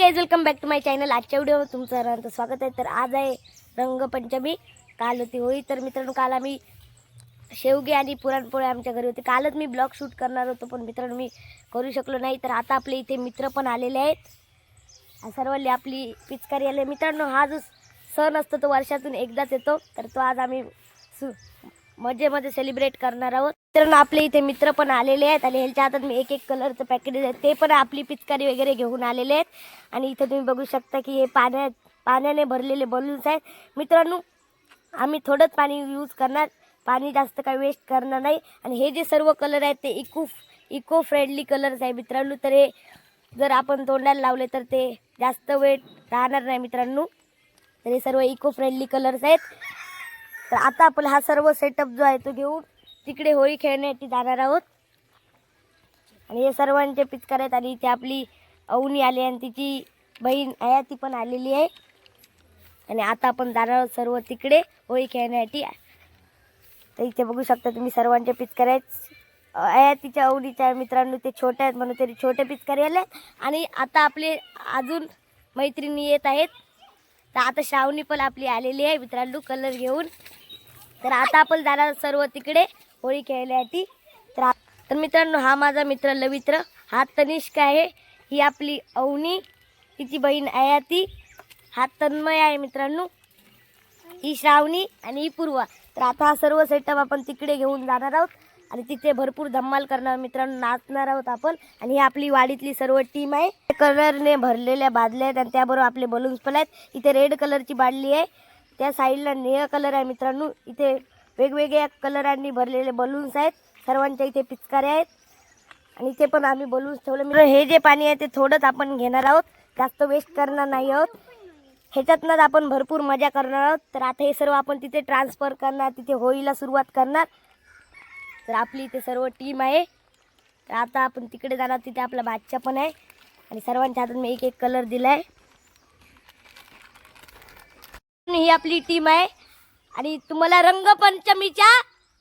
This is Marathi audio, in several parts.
Guys welcome back to my channel आजच्या व्हिडिओ तुमचं सर्वांचं स्वागत आहे. तर आज आहे रंगपंचमी. काल होती होळी. तर मित्रांनो काल आम्ही शेवगे आणि पुरणपोळी आमच्या घरी होते. कालच मी ब्लॉग शूट करणार होतो पण मित्रांनो मी करू शकलो नाही. तर आता आपले इथे मित्र पण आलेले आहेत. सर्वांनी आपली पिचकारी आले. मित्रांनो हा जो सण असतो तो वर्षातून एकदाच येतो. तर तो आज आम्ही सु मजेमध्ये सेलिब्रेट करणार आहोत. मित्रांनो आपले इथे मित्र पण आलेले आहेत आणि ह्यांच्या हातात मी एक एक कलरचं पॅकेट आहे. ते पण आपली पिचकारी वगैरे घेऊन आलेले आहेत. आणि इथे तुम्ही बघू शकता की हे पाण्यात पाण्याने भरलेले बलून्स आहेत. मित्रांनो आम्ही थोडंच पाणी यूज करणार. पाणी जास्त काही वेस्ट करणार नाही. आणि हे जे सर्व कलर आहेत ते इको इको फ्रेंडली कलर्स आहे मित्रांनो. तर हे जर आपण तोंडाला लावले तर ते जास्त वेळ राहणार नाही मित्रांनो. तर हे सर्व इको फ्रेंडली कलर्स आहेत. तर आता आपण हा सर्व सेटअप जो आहे तो घेऊन तिकडे होळी खेळण्यासाठी जाणार आहोत. आणि हे सर्वांचे पिचकार आहेत आणि इथे आपली अवनी आली आणि तिची बहीण आहे ती पण आलेली आहे. आणि आता आपण जाणार आहोत सर्व तिकडे होळी खेळण्यासाठी. तर इथे बघू शकता तुम्ही सर्वांचे पिचकार आहेत. आहे तिच्या अवनीच्या मित्रांनो ते छोटे आहेत म्हणून तरी छोटे पिचकारी आले आणि आता आपले अजून मैत्रिणी येत आहेत. तर आता श्रावणी पण आपली आलेली आहे मित्रांनो कलर घेऊन. तर आता आपण जाणार सर्व तिकडे. होळी खेळण्यासाठी तर तर मित्रांनो हा माझा मित्र लवित्र हा तनिष्क आहे. ही आपली अवनी तिची बहीण आयाती हा तन्मय आहे मित्रांनो. ही श्रावणी आणि ही पूर्वा. तर आता हा सर्व सेटअप आपण तिकडे घेऊन जाणार आहोत आणि तिथे भरपूर धम्माल करणार मित्रांनो नाचणार आहोत आपण. आणि ही आपली वाडीतली सर्व टीम आहे. कलरने भरलेल्या बादल्या आहेत आणि त्याबरोबर आपले बलून्स पण आहेत. इथे रेड कलरची बादली आहे. त्या साईडला निळा कलर आहे मित्रांनो. इथे वेगवेगळ्या कलरांनी भरलेले बलून्स आहेत. सर्वांच्या इथे पिचकाऱ्या आहेत. आणि ते पण आम्ही बलून्स ठेवले. मित्र हे जे पाणी आहे ते थोडंच आपण घेणार आहोत. जास्त वेस्ट करणार नाही आहोत. ह्याच्यातनंच आपण भरपूर मजा करणार आहोत. तर आता हे सर्व आपण तिथे ट्रान्सफर करणार तिथे होळीला सुरुवात करणार. तर आपली इथे सर्व टीम आहे. तर आता आपण तिकडे जाणार तिथे आपला बादशा पण आहे. आणि सर्वांच्या हातात मी एक एक कलर दिला आहे ही आपली टीम आहे. आणि तुम्हाला रंगपंचमीच्या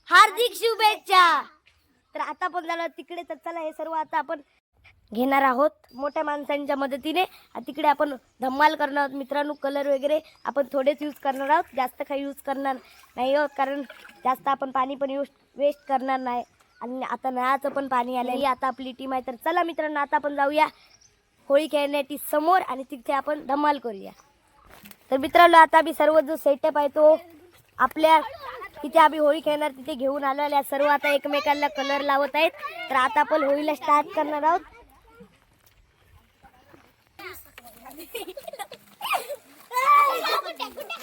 हार्दिक शुभेच्छा. तर आता पण झालं तिकडे. तर चला हे सर्व आता आपण घेणार आहोत मोठ्या माणसांच्या मदतीने. तिकडे आपण धम्माल करणार आहोत. मित्रांनो कलर वगैरे आपण थोडेच यूज करणार आहोत. जास्त काही यूज करणार नाही आहोत कारण जास्त आपण पाणी पण यूज वेस्ट करणार नाही. आणि आता नळाचं पण पाणी आलं ही आता आपली टीम आहे. तर चला मित्रांनो आता आपण जाऊया होळी खेळण्यासाठी समोर आणि तिथे आपण धमाल करूया. तर मित्रांनो आता मी सर्व जो सेटअप आहे तो आपल्या तिथे आम्ही होळी खेळणार तिथे घेऊन आलेल्या आहे. सर्व आता एकमेकांना कलर लावत आहेत तर आता आपण होळीला स्टार्ट करणार आहोत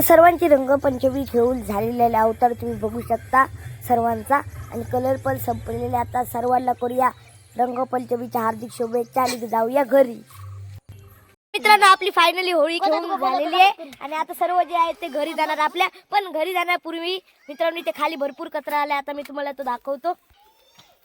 तर सर्वांची रंगपंचमी घेऊन झालेले अवतार तुम्ही बघू शकता सर्वांचा. आणि कलर पण संपलेले. आता सर्वांना करूया रंगपंचमीच्या हार्दिक शुभेच्छा आणि जाऊया घरी. मित्रांनो आपली फायनली होळी खेळून झालेली आहे. आणि आता सर्व जे आहे ते घरी जाणार आपल्या. पण घरी जाण्यापूर्वी मित्रांनो इथे खाली भरपूर कचरा आला आता मी तुम्हाला तो दाखवतो.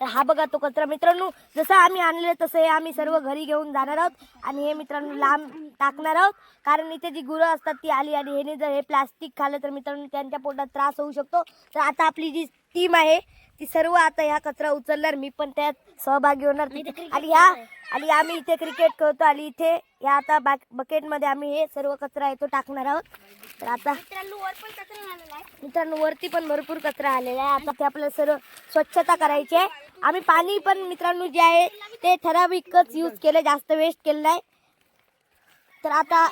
तर हा बघा तो कचरा. मित्रांनो जसं आम्ही आणले तसं हे आम्ही सर्व घरी घेऊन जाणार आहोत. आणि हे मित्रांनो लांब टाकणार आहोत. कारण इथे जी गुरं असतात ती आली आणि ह्याने जर हे प्लास्टिक खाल्लं तर मित्रांनो त्यांच्या पोटात त्रास होऊ शकतो. तर आता आपली जी टीम आहे ती सर्व आता ह्या कचरा उचलणार. मी पण त्यात सहभागी होणार आणि ह्या आणि आम्ही इथे क्रिकेट खेळतो आणि इथे या आता बॅक बकेटमध्ये आम्ही हे सर्व कचरा आहे तो टाकणार आहोत. तर आता मित्रांनो वरती पण भरपूर कचरा आलेला आहे. आता ते आपल्याला सर्व स्वच्छता करायची आहे. आम्ही पाणी पण मित्रांनो जे आहे ते ठराविकच यूज केलं जास्त वेस्ट केलं नाही. तर आता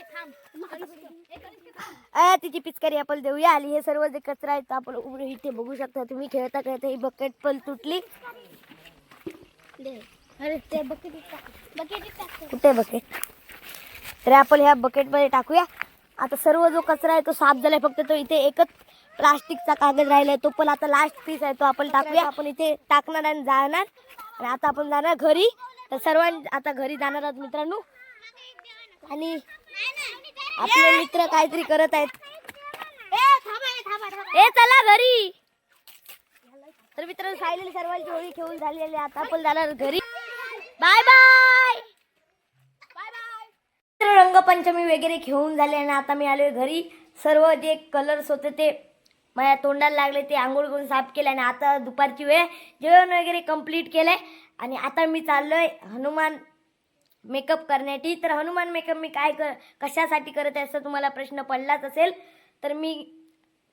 तिची पिचकारी आपण देऊया आली हे सर्व जे कचरा आहे तो आपण उघडं इथे बघू शकता. तुम्ही खेळता खेळता ही बकेट पण तुटली. अरे कुठे बकेट तर आपण ह्या बकेटमध्ये टाकूया. आता सर्व जो कचरा आहे तो साफ झालाय फक्त तो इथे एकच प्लास्टिकचा कागद राहिलाय तो पण आता लास्ट पीस आहे तो आपण टाकूया. आपण इथे टाकणार आणि जाणार आणि आता आपण जाणार घरी. तर सर्वां आता घरी जाणार आहोत मित्रांनो. आणि आपले मित्र काहीतरी करत आहेत. ए चला घरी. तर मित्रांनो सायलेली सर्वांची होळी खेळून झालेली. आता आपण जाणार घरी. बाय बाय तर रंगपंचमी वगैरे घेऊन झाले आणि आता मी आलोय घरी. सर्व जे कलर्स होते ते माझ्या तोंडाला लागले ते आंघोळ करून साफ केले आणि आता दुपारची वेळ. जेवण वगैरे कंप्लीट केलंय. आणि आता मी चाललोय हनुमान मेकअप करण्यासाठी. तर हनुमान मेकअप मी काय कर कशासाठी करत आहे असं तुम्हाला प्रश्न पडलाच असेल. तर मी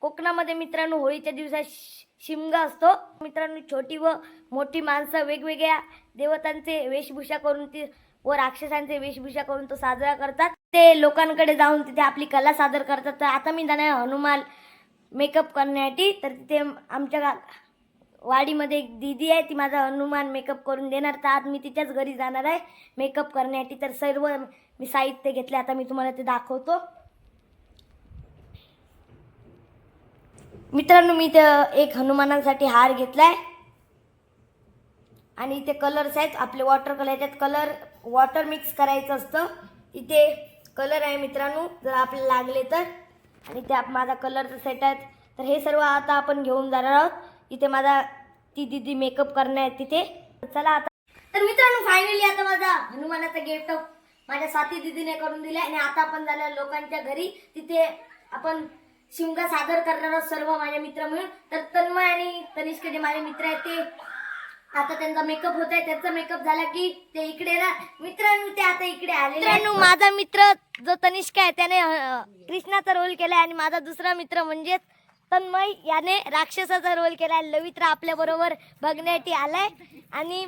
कोकणामध्ये मित्रांनो होळीच्या दिवसात शि- शिमगा असतो. मित्रांनो छोटी व मोठी माणसं वेगवेगळ्या देवतांचे वेशभूषा करून ती व राक्षसांचे वेशभूषा करून तो साजरा करतात. ते लोकांकडे जाऊन तिथे आपली कला सादर करतात. तर आता मी जाणार हनुमान मेकअप करण्यासाठी तर तिथे आमच्या गा वाडीमध्ये एक दीदी आहे ती माझा हनुमान मेकअप करून देणार. तर आज मी तिच्याच घरी जाणार आहे मेकअप करण्यासाठी. तर सर्व मी साहित्य घेतले आता मी तुम्हाला ते दाखवतो. मित्रांनो मी इथं एक हनुमानांसाठी हार घेतलाय. आणि इथे कलर्स आहेत आपले वॉटर कलर याच्यात कलर वॉटर मिक्स करायचं असतं. इथे कलर आहे मित्रांनो जर आपल्याला लागले तर. आणि त्या माझा कलरचं सेट आहेत तर हे सर्व आता आपण घेऊन जाणार आहोत. इथे माझा ती दिदी मेकअप करणार आहे तिथे. चला आता. तर मित्रांनो फायनली आता माझा हनुमानाचा गेटअप माझ्या साथी दिदीने करून दिला आणि आता आपण झालं लोकांच्या घरी. तिथे आपण शिमगा सादर करणार आहोत सर्व माझ्या मित्र मिळून. तर तन्मय आणि तनिष्क जे माझे मित्र आहेत ते. आता त्यांचा मेकअप होत आहे त्यांचा मेकअप झाला की ते इकडे ना मित्रांनो ते आता इकडे आले मित्रांनो माझा मित्र जो तनिष्क आहे त्याने कृष्णाचा रोल केलाय आणि माझा दुसरा मित्र म्हणजेच तन्मय याने राक्षसाचा रोल केलाय लवित्र आपल्या बरोबर बघण्यासाठी आलाय. आणि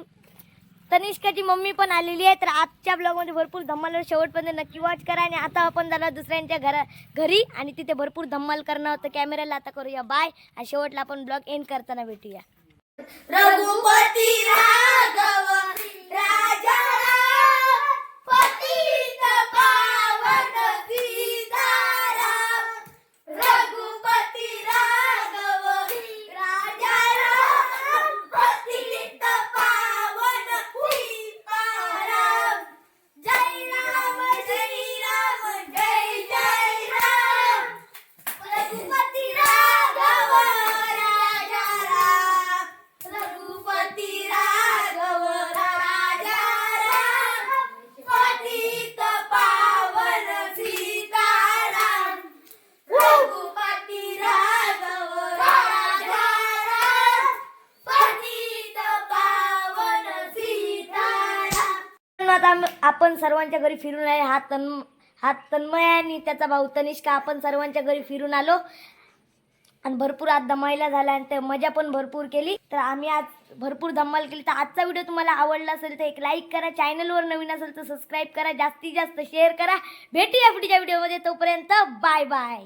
तनिष्काची मम्मी पण आलेली आहे. तर आजच्या ब्लॉगमध्ये भरपूर धम्माल शेवटपर्यंत नक्की वॉच करा आणि आता आपण झाला दुसऱ्यांच्या घरा घरी आणि तिथे भरपूर धम्माल करणार होतं. कॅमेऱ्याला आता करूया. बाय आणि शेवटला आपण ब्लॉग एंड करताना भेटूया. रघुपती राघव सीताराम आपण सर्वांच्या घरी फिरून आले हा तन हा तन्मय आणि त्याचा भाऊ तनिष्का. आपण सर्वांच्या घरी फिरून आलो. आणि भरपूर आज दमायला झाला आणि ते मजा पण भरपूर केली. तर आम्ही आज भरपूर धमाल केली. तर आजचा व्हिडिओ तुम्हाला आवडला असेल तर एक लाईक करा. चॅनलवर नवीन असेल तर सबस्क्राईब करा. जास्तीत जास्त शेअर करा. भेटूया पुढच्या व्हिडिओमध्ये तोपर्यंत बाय बाय